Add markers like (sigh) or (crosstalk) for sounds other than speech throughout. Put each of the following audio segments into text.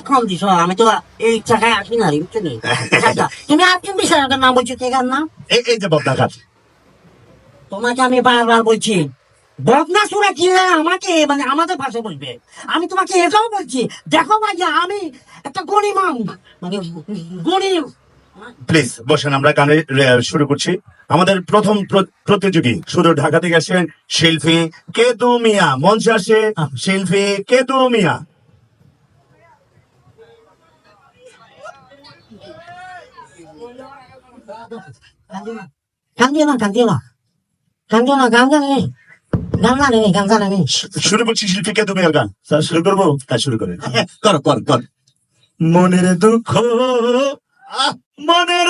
কম দিছ আমি তো এই আসি না বুঝছ? (laughs) আচ্ছা, তুমি আর কি বিষয় নাম বলছো কে গান নাম? এই যে বদনা তোমাকে আমি বারবার বলছি বদনা সুরা কি আমাকে মানে আমাদের ভাষায় বলবে আমি তোমাকে এটাও বলছি দেখো ভাইয়া আমি একটা গণিমাম মানে গণিম। প্লিজ বসেন আমরা গানে শুরু করছি। আমাদের প্রথম প্র- প্রতিযোগী শুধু ঢাকা থেকে আসেন শিল্পী কেতু মিয়া। মঞ্চে আসে শিল্পী কেতু মিয়া কান্দিও না কান্দিও না কান্দিও না গান গান নেই গান গান নেই গান গান নেই শুরু করছি স্যার শুরু করব হ্যাঁ শুরু করে কর কর মনের দুঃখ মনের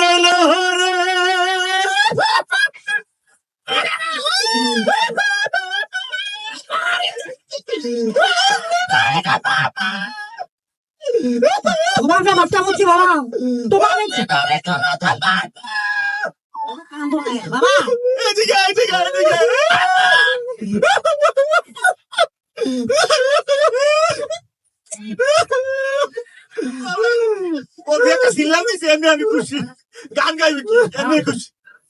তোমার বাচ্চা বলছি বাবা তোমার এদিকে এদিকে এদিকে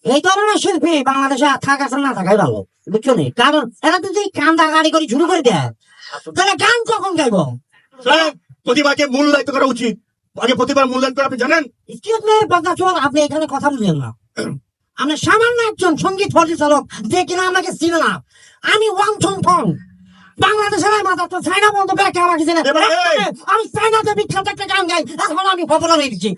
এই ধরনের শিল্পী বাংলাদেশে থাকা না থাকাই ভালো বুঝছ নি কারণ এরা যদি কান্দা গাড়ি করে শুরু করে দেয় তাহলে গান কখন গাইবো প্রতিভাকে মূল্যায়িত করা উচিত আগে প্রতিভার মূল্যায়ন করে আপনি জানেন আপনি এখানে কথা বললেন না আমরা সামান্য একজন সংগীত পরিচালক যে কিনা আমাকে চিনে না। আমি ওয়াং থং থং বাংলাদেশের মাথা তো চাইনা বন্ধু ব্যাকে আমাকে চিনে। আমি চাইনাতে বিখ্যাত একটা গান গাই। এখন আমি পপুলার হয়ে গেছি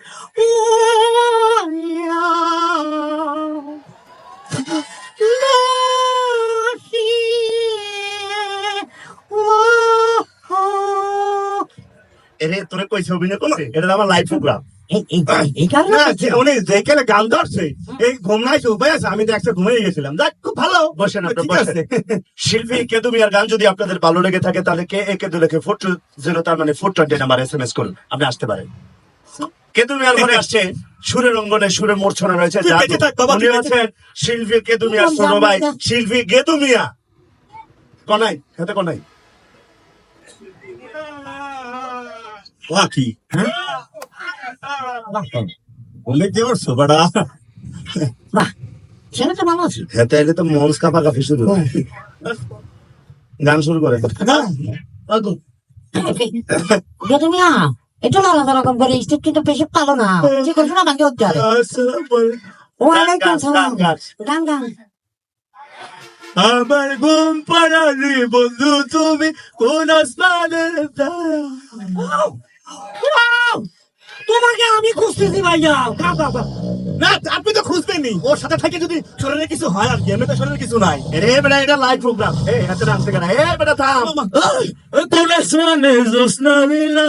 এরে তোরে কইছে অভিনয় করছে এটা আমার লাইভ প্রোগ্রাম এই- এই- এই কারণে না যে উনি যেখানে গান ধরছে এই ঘুমনাইছে উপায় আছে আমি তো একটা ঘুমিয়ে গেছিলাম। যাক খুব ভালো। বসেন শিল্পী কেদু মিয়ার গান যদি আপনাদের ভালো লেগে থাকে তাহলে কে এ কেদু লেখে ফোর জিরো তার মানে four twenty number S M S করুন। আপনি আসতে পারেন। কেদু মিয়ার ঘরে আসছে? সুরের অঙ্গনে সুরের মূর্ছনা রয়েছে উনি হচ্ছেন শিল্পী কেদু মিয়ার ছোট ভাই। শিল্পী কেদু মিয়া কনাই খেতে কনাই। ওয়া কি? বলে কি করছ বাড়া? বাহ তো ভালো আছে। হেতে এলে তো মঞ্চ কাপা কাপি শুরু গান শুরু করে। তুমি না একটু আলাদা রকম করে স্টেপ কিন্তু পালো না। যে করছ না হচ্ছে ওয়ালাইকুম সালাম গান, আমার ঘুম পাড়ানি বন্ধু তুমি কোন আসমানের তারা! তোমাকে আমি খুঁজতেছি ভাইয়া। না আপনি তো খুঁজবেনই ওর সাথে থেকে যদি শরীরে কিছু হয় আর কি এমনি তো শরীরে কিছু নাই। এরে বেটা এটা লাইভ প্রোগ্রাম হাতে কেন এ বেটা থাম। কোন আসমানে জোসনা মিলা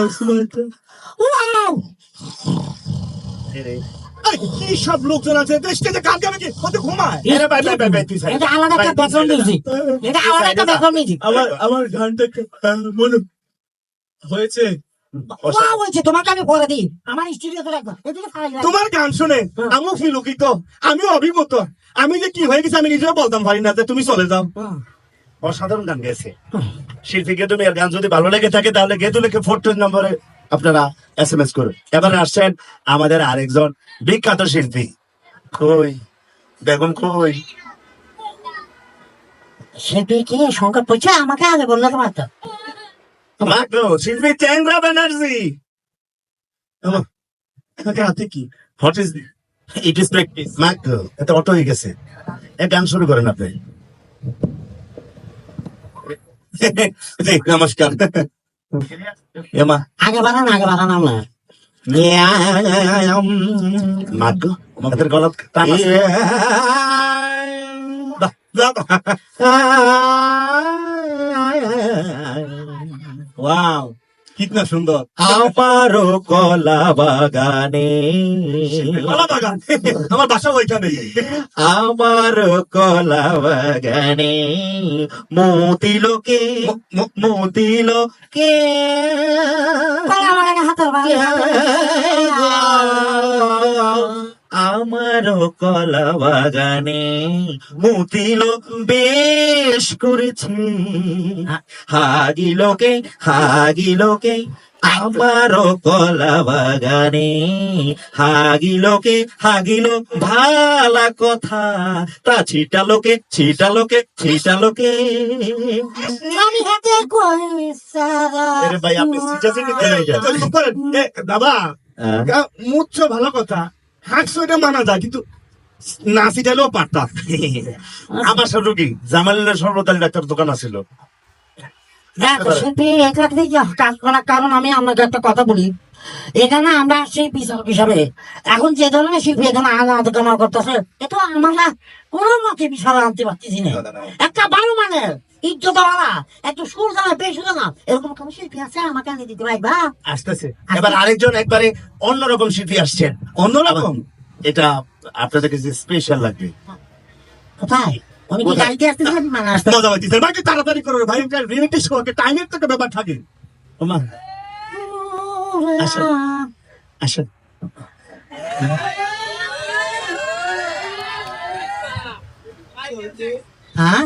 আসমানটা। Wow! এই সব লোকজন আছে? স্টেজে গান গাবে কি ওদের ঘুমায়। এরে ভাই ভাই ভাই ভাই তুই এটা আলাদা একটা ব্যাকগ্রাউন্ড মিউজিক এটা আলাদা একটা ব্যাকগ্রাউন্ড মিউজিক আমার আমার গানটা মনে হয়েছে? তোমাকে আমি পরে দিই আমার স্টুডিওতে রাখব এদিকে ফাইল রাখব। তোমার গান শুনে আমিও ফিলুকিত আমি যে কি হয়ে গেছে আমি নিজেও বলতাম পারি না যে তুমি চলে যাও অসাধারণ গান গেছে শিল্পী মিয়ার গান যদি ভালো লেগে থাকে তাহলে ফোর টু নম্বরে আপনারা এস এম এস করুন। এবারে আসছেন আমাদের আরেকজন বিখ্যাত শিল্পী। কই? বেগম কই? শিল্পীর কি সংকট পড়ছে? আমাকে আগে বললে তো পারতো মাত্র শিল্পী চ্যাংরা ব্যানার্জি আপনাকে হাতে কি? What is it is practice মাত্র এত অটো হয়ে গেছে। এক গান শুরু করেন আপনি। নমস্কার। এমা। আগে বাড়ান আগে বাড়ান আমরা। মাগ্য আমাদের গলত টান আছে। ওয়াও কিতনা সুন্দর। আমারও কলা বাগানে। কলা বাগান? আমার বাসা ওইখানে। আমার কলা বাগানে। মতিলোকে মতিলোকে। কলা বাগানে হাতের বাগানে আমার কলা বাগানে মতিল বেশ করেছে। হাগিলোকে হাগিলোকে আমারও কলা বাগানে। হাগিলোকে হাগিল ভালা কথা। তা ছিটালোকে ছিটালোকে ছিটালোকে আমি হাতে ভাই আপনি দাদা আহ, মুচ্ছ ভালো কথা। হাঁকছো এটা মানা যায় কিন্তু পারতাম আমার সাথে কি জামালের সর্বদারি ডাক্তার দোকান আছিল। কারণ আমি আপনাকে একটা কথা বলি। এখানে আমরা শিল্পী হিসাবে এখন যে ধরনের শিল্পী এখানে আলাদা কামা করতেছে এটা আমরা কোনো মতে বিশাল আনতে পারতেছি না। একটা ভালো মানের ইজ্জতওয়ালা একটু সুর জানা বেশ জানা। এরকম কোনো শিল্পী আছে? আমাকে আনি দিতে পারবা? আসতেছে। এবার আরেকজন একবারে অন্যরকম শিল্পী আসছেন অন্যরকম? এটা আপনাদের কাছে স্পেশাল লাগবে। কোথায়? কি কোথায়? গাড়িতে আসতেছেন আসতে মজা পাইতেছে ভাই একটু তাড়াতাড়ি করো ভাই। রিয়েলিটি শো টাইমের তো ব্যাপার থাকে। ওমা। আসেন। আসেন। হ্যাঁ?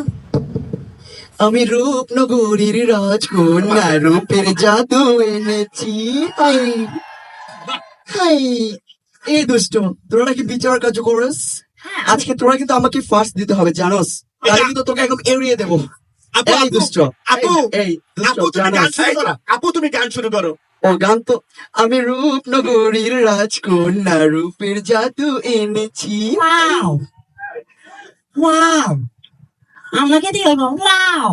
আমি রূপনগরীর রাজকন্যা রূপের জাদু এনেছি। Hi hi. এই দুষ্ট তোরা নাকি বিচার কাজ করস? আজকে তোরা কিন্তু আমাকে ফার্স্ট দিতে হবে জানোস? তাহলে কিন্তু তোকে একদম এড়িয়ে দেবো। আপু এই দুষ্ট আপু এই আপু তুমি গান জানোস শুরু করো আপু তুমি গান শুরু করো। ও গান তো আমি রূপনগরীর রাজকন্যা রূপের জাদু এনেছি। ওয়াও ওয়াও আপনাকে দিয়ে ওয়াও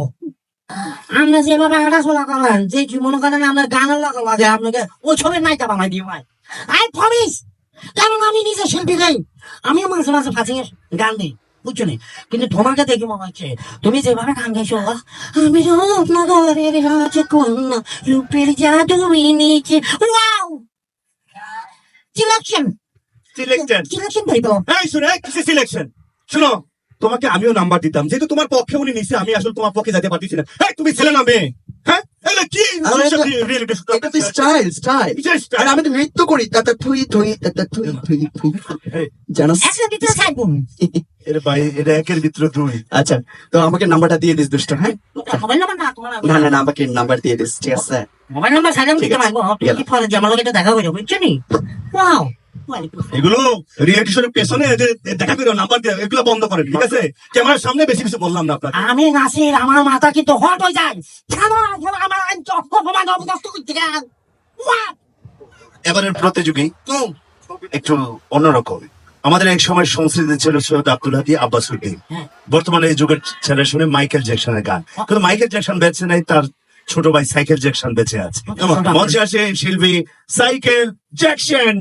আমরা যেভাবে হাঁটাচলা করেন যে কি মনে করেন আমরা গানের লাগা লাগে আপনাকে ওই ছবির নায়িকা বানাই দিই ভাই। আই প্রমিস কারণ আমি নিজে শিল্পী গাই আমি মাঝে মাঝে ফাঁসি গান দিই বুঝছ নি? কিন্তু তোমাকে দেখে মনে হচ্ছে তুমি যেভাবে গান গাইছো আমি রূপনগরের রাজকন্যা রূপের জাদু নিচে ওয়াও সিলেকশন সিলেক্টেড সিলেকশন ভাই তো। এই শুনে সিলেকশন শুনো। তোমাকে আমিও নাম্বার দিতাম। যেহেতু তোমার পক্ষে উনি নিছে আমি আসলে তোমার পক্ষে যেতে পারতেছি না। এই তুমি ছেলে না মেয়ে? হ্যাঁ? আমি তো নৃত্য করি তাতে থুই থুই তাতে থুই থুই এর ভাই এটা একের ভিতরে দুই। আচ্ছা তো আমাকে নাম্বারটা দিয়ে দিস দুষ্ট হ্যাঁ? না না না না আমাকে নাম্বার দিয়ে দিস ঠিক আছে? মোবাইল নাম্বার দেখা করে বুঝছ নি? ওয়াও এগুলো রিয়েলিটি শোর পেছনে যে দেখা করো নাম্বার দিয়ে এগুলো বন্ধ করেন ঠিক আছে? ক্যামেরার সামনে বেশি কিছু বললাম না আপনাকে। আমি নাসির আমার মাথা কিন্তু হট হয়ে যায়। কেন আমার অবদস্ত করতে এবারের প্রতিযোগী একটু অন্যরকম। আমাদের এক সময় সংস্কৃতি ছিল সৈয়দ আব্দুল হাদি আব্বাস উদ্দিন। হ্যাঁ। বর্তমানে এই যুগের ছেলে শুনে মাইকেল জ্যাকসনের গান। কিন্তু মাইকেল জ্যাকসন বেঁচে নাই তার ছোট ভাই সাইকেল জ্যাকশন বেঁচে আছে। মঞ্চে আসে শিল্পী সাইকেল জ্যাকশন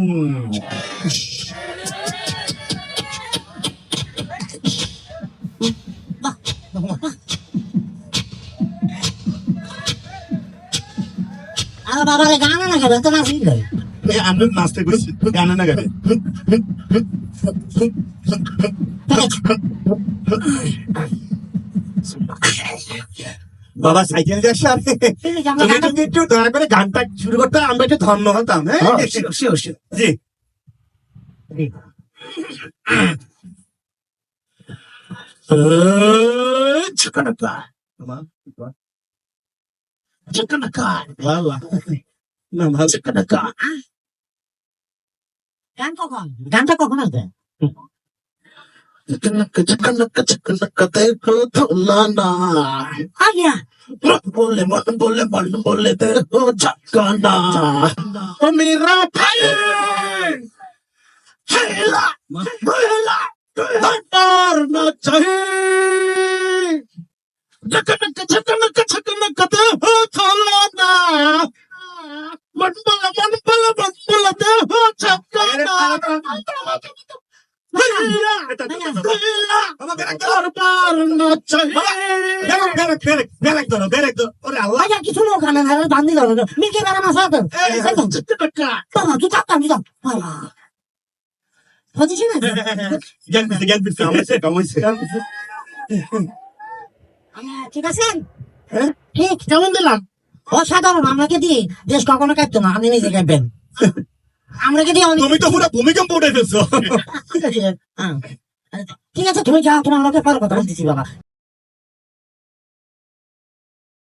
বাবা গান না গাবে তো নাসির গাই আমি নাচতে গেছি গানে না গাবে বাবা সাইকেল জ্যাকসন তুমি যদি একটু দয়া করে গানটা শুরু করতে আমরা একটু ধন্য হতাম হ্যাঁ? জি। গান কখন? গানটা কখন আসবে? বলে মন বলে মন বলে দেখো ঝাটকানা মেরা ভাই হেলা হেলা তার না চাই ঝকনক ঝকনক ঝকনক দেখো থালানা মন বলে মন বলে মন বলে দেখো ঝাটকানা কিছু লোক আনে না বান্ধি ধরে মিকে বেড়া মাছ হাতে বাবা তুই চাপতাম তুই চাপ বাবা না জ্ঞান দিতে জ্ঞান দিতে কামাইছে কামাইছে ঠিক আছে ঠিক কেমন দিলাম অসাধারণ আমাকে দিয়ে দেশ কখনো কাটতো না আমি নিজে কাটবেন আমরাকে যদি তুমি তো পুরো ভূমিকম্প উঠে ফেলছো ঠিক আছে। ঠিক আছে তুমি যাও তোমার আমাকে পরে কথা বলতেছি বাবা